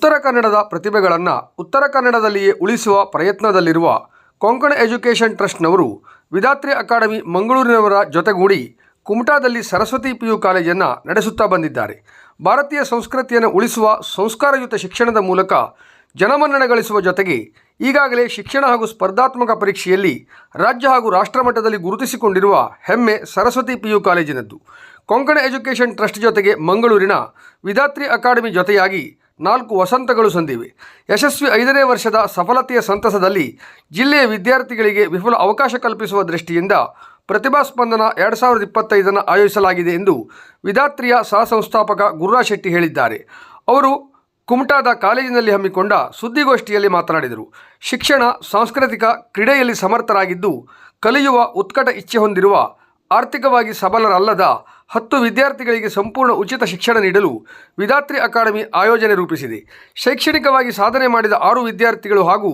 ಉತ್ತರ ಕನ್ನಡದ ಪ್ರತಿಭೆಗಳನ್ನು ಉತ್ತರ ಕನ್ನಡದಲ್ಲಿಯೇ ಉಳಿಸುವ ಪ್ರಯತ್ನದಲ್ಲಿರುವ ಕೊಂಕಣ ಎಜುಕೇಷನ್ ಟ್ರಸ್ಟ್ನವರು ವಿದಾತ್ರಿ ಅಕಾಡೆಮಿ ಮಂಗಳೂರಿನವರ ಜೊತೆಗೂಡಿ ಕುಮಟಾದಲ್ಲಿ ಸರಸ್ವತಿ ಪಿ ಯು ಕಾಲೇಜನ್ನು ನಡೆಸುತ್ತಾ ಬಂದಿದ್ದಾರೆ. ಭಾರತೀಯ ಸಂಸ್ಕೃತಿಯನ್ನು ಉಳಿಸುವ ಸಂಸ್ಕಾರಯುತ ಶಿಕ್ಷಣದ ಮೂಲಕ ಜನಮನ್ನಣೆ ಗಳಿಸುವ ಜೊತೆಗೆ ಈಗಾಗಲೇ ಶಿಕ್ಷಣ ಹಾಗೂ ಸ್ಪರ್ಧಾತ್ಮಕ ಪರೀಕ್ಷೆಯಲ್ಲಿ ರಾಜ್ಯ ಹಾಗೂ ರಾಷ್ಟ್ರಮಟ್ಟದಲ್ಲಿ ಗುರುತಿಸಿಕೊಂಡಿರುವ ಹೆಮ್ಮೆ ಸರಸ್ವತಿ ಪಿ ಯು ಕಾಲೇಜಿನದ್ದು. ಕೊಂಕಣ ಎಜುಕೇಷನ್ ಟ್ರಸ್ಟ್ ಜೊತೆಗೆ ಮಂಗಳೂರಿನ ವಿದಾತ್ರಿ ಅಕಾಡೆಮಿ ಜೊತೆಯಾಗಿ ನಾಲ್ಕು ವಸಂತಗಳು ಸಂದಿವೆ. ಯಶಸ್ವಿ ಐದನೇ ವರ್ಷದ ಸಫಲತೆಯ ಸಂತಸದಲ್ಲಿ ಜಿಲ್ಲೆಯ ವಿದ್ಯಾರ್ಥಿಗಳಿಗೆ ವಿಫುಲ ಅವಕಾಶ ಕಲ್ಪಿಸುವ ದೃಷ್ಟಿಯಿಂದ ಪ್ರತಿಭಾ ಸ್ಪಂದನ ಎರಡು ಸಾವಿರದ ಇಪ್ಪತ್ತೈದನ್ನು ಆಯೋಜಿಸಲಾಗಿದೆ ಎಂದು ವಿದಾತ್ರಿಯ ಸಹ ಸಂಸ್ಥಾಪಕ ಗುರುರಾಜ್ ಶೆಟ್ಟಿ ಹೇಳಿದ್ದಾರೆ. ಅವರು ಕುಮಟಾದ ಕಾಲೇಜಿನಲ್ಲಿ ಹಮ್ಮಿಕೊಂಡ ಸುದ್ದಿಗೋಷ್ಠಿಯಲ್ಲಿ ಮಾತನಾಡಿದರು. ಶಿಕ್ಷಣ, ಸಾಂಸ್ಕೃತಿಕ ಕ್ರೀಡೆಯಲ್ಲಿ ಸಮರ್ಥರಾಗಿದ್ದು, ಕಲಿಯುವ ಉತ್ಕಟ ಇಚ್ಛೆ ಹೊಂದಿರುವ ಆರ್ಥಿಕವಾಗಿ ಸಬಲರಲ್ಲದ ಹತ್ತು ವಿದ್ಯಾರ್ಥಿಗಳಿಗೆ ಸಂಪೂರ್ಣ ಉಚಿತ ಶಿಕ್ಷಣ ನೀಡಲು ವಿದಾತ್ರಿ ಅಕಾಡೆಮಿ ಆಯೋಜನೆ ರೂಪಿಸಿದೆ. ಶೈಕ್ಷಣಿಕವಾಗಿ ಸಾಧನೆ ಮಾಡಿದ ಆರು ವಿದ್ಯಾರ್ಥಿಗಳು ಹಾಗೂ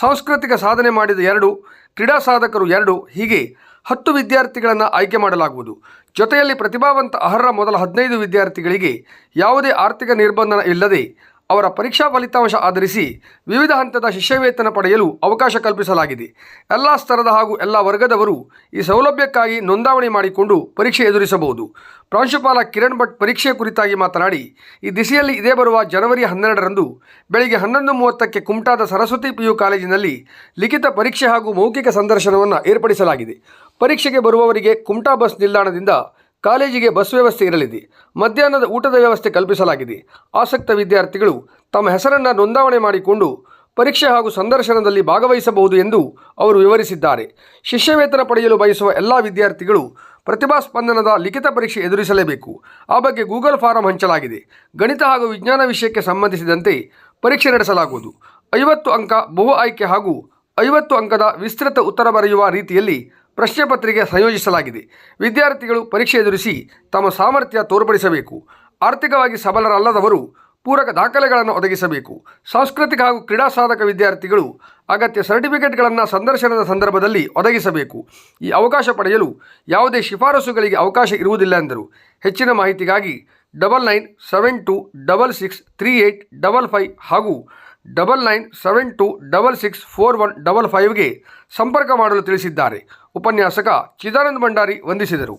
ಸಾಂಸ್ಕೃತಿಕ ಸಾಧನೆ ಮಾಡಿದ ಎರಡು, ಕ್ರೀಡಾ ಸಾಧಕರು ಎರಡು, ಹೀಗೆ ಹತ್ತು ವಿದ್ಯಾರ್ಥಿಗಳನ್ನು ಆಯ್ಕೆ ಮಾಡಲಾಗುವುದು. ಜೊತೆಯಲ್ಲಿ ಪ್ರತಿಭಾವಂತ ಅರ್ಹ ಮೊದಲ ಹದಿನೈದು ವಿದ್ಯಾರ್ಥಿಗಳಿಗೆ ಯಾವುದೇ ಆರ್ಥಿಕ ನಿರ್ಬಂಧನ ಇಲ್ಲದೆ ಅವರ ಪರೀಕ್ಷಾ ಫಲಿತಾಂಶ ಆಧರಿಸಿ ವಿವಿಧ ಹಂತದ ಶಿಷ್ಯವೇತನ ಪಡೆಯಲು ಅವಕಾಶ ಕಲ್ಪಿಸಲಾಗಿದೆ. ಎಲ್ಲ ಸ್ತರದ ಹಾಗೂ ಎಲ್ಲ ವರ್ಗದವರು ಈ ಸೌಲಭ್ಯಕ್ಕಾಗಿ ನೋಂದಾವಣಿ ಮಾಡಿಕೊಂಡು ಪರೀಕ್ಷೆ ಎದುರಿಸಬಹುದು. ಪ್ರಾಂಶುಪಾಲ ಕಿರಣ್ ಭಟ್ ಪರೀಕ್ಷೆ ಕುರಿತಾಗಿ ಮಾತನಾಡಿ, ಈ ದಿಸೆಯಲ್ಲಿ ಇದೇ ಬರುವ ಜನವರಿ ಹನ್ನೆರಡರಂದು ಬೆಳಗ್ಗೆ ಹನ್ನೊಂದು ಮೂವತ್ತಕ್ಕೆ ಕುಮಟಾದ ಸರಸ್ವತಿ ಪಿ ಯು ಕಾಲೇಜಿನಲ್ಲಿ ಲಿಖಿತ ಪರೀಕ್ಷೆ ಹಾಗೂ ಮೌಖಿಕ ಸಂದರ್ಶನವನ್ನು ಏರ್ಪಡಿಸಲಾಗಿದೆ. ಪರೀಕ್ಷೆಗೆ ಬರುವವರಿಗೆ ಕುಮಟಾ ಬಸ್ ನಿಲ್ದಾಣದಿಂದ ಕಾಲೇಜಿಗೆ ಬಸ್ ವ್ಯವಸ್ಥೆ ಇರಲಿದೆ. ಮಧ್ಯಾಹ್ನದ ಊಟದ ವ್ಯವಸ್ಥೆ ಕಲ್ಪಿಸಲಾಗಿದೆ. ಆಸಕ್ತ ವಿದ್ಯಾರ್ಥಿಗಳು ತಮ್ಮ ಹೆಸರನ್ನು ನೋಂದಾವಣೆ ಮಾಡಿಕೊಂಡು ಪರೀಕ್ಷೆ ಹಾಗೂ ಸಂದರ್ಶನದಲ್ಲಿ ಭಾಗವಹಿಸಬಹುದು ಎಂದು ಅವರು ವಿವರಿಸಿದ್ದಾರೆ. ಶಿಷ್ಯವೇತನ ಪಡೆಯಲು ಬಯಸುವ ಎಲ್ಲ ವಿದ್ಯಾರ್ಥಿಗಳು ಪ್ರತಿಭಾ ಸ್ಪಂದನದ ಲಿಖಿತ ಪರೀಕ್ಷೆ ಎದುರಿಸಲೇಬೇಕು. ಆ ಬಗ್ಗೆ ಗೂಗಲ್ ಫಾರಂ ಹಂಚಲಾಗಿದೆ. ಗಣಿತ ಹಾಗೂ ವಿಜ್ಞಾನ ವಿಷಯಕ್ಕೆ ಸಂಬಂಧಿಸಿದಂತೆ ಪರೀಕ್ಷೆ ನಡೆಸಲಾಗುವುದು. ಐವತ್ತು ಅಂಕ ಬಹು ಆಯ್ಕೆ ಹಾಗೂ ಐವತ್ತು ಅಂಕದ ವಿಸ್ತೃತ ಉತ್ತರ ಬರೆಯುವ ರೀತಿಯಲ್ಲಿ ಪ್ರಶ್ನೆ ಪತ್ರಿಕೆ ಸಂಯೋಜಿಸಲಾಗಿದೆ. ವಿದ್ಯಾರ್ಥಿಗಳು ಪರೀಕ್ಷೆ ಎದುರಿಸಿ ತಮ್ಮ ಸಾಮರ್ಥ್ಯ ತೋರ್ಪಡಿಸಬೇಕು. ಆರ್ಥಿಕವಾಗಿ ಸಬಲರಲ್ಲದವರು ಪೂರಕ ದಾಖಲೆಗಳನ್ನು ಒದಗಿಸಬೇಕು. ಸಾಂಸ್ಕೃತಿಕ ಹಾಗೂ ಕ್ರೀಡಾ ಸಾಧಕ ವಿದ್ಯಾರ್ಥಿಗಳು ಅಗತ್ಯ ಸರ್ಟಿಫಿಕೇಟ್ಗಳನ್ನು ಸಂದರ್ಶನದ ಸಂದರ್ಭದಲ್ಲಿ ಒದಗಿಸಬೇಕು. ಈ ಅವಕಾಶ ಪಡೆಯಲು ಯಾವುದೇ ಶಿಫಾರಸುಗಳಿಗೆ ಅವಕಾಶ ಇರುವುದಿಲ್ಲ ಎಂದರು. ಹೆಚ್ಚಿನ ಮಾಹಿತಿಗಾಗಿ double nine seven two double six three eight double five ಹಾಗೂ double nine seven two double six four one double ಫೈವ್ಗೆ ಸಂಪರ್ಕ ಮಾಡಲು ತಿಳಿಸಿದ್ದಾರೆ. ಉಪನ್ಯಾಸಕ ಚಿದಾನಂದ ಭಂಡಾರಿ ವಂದಿಸಿದರು.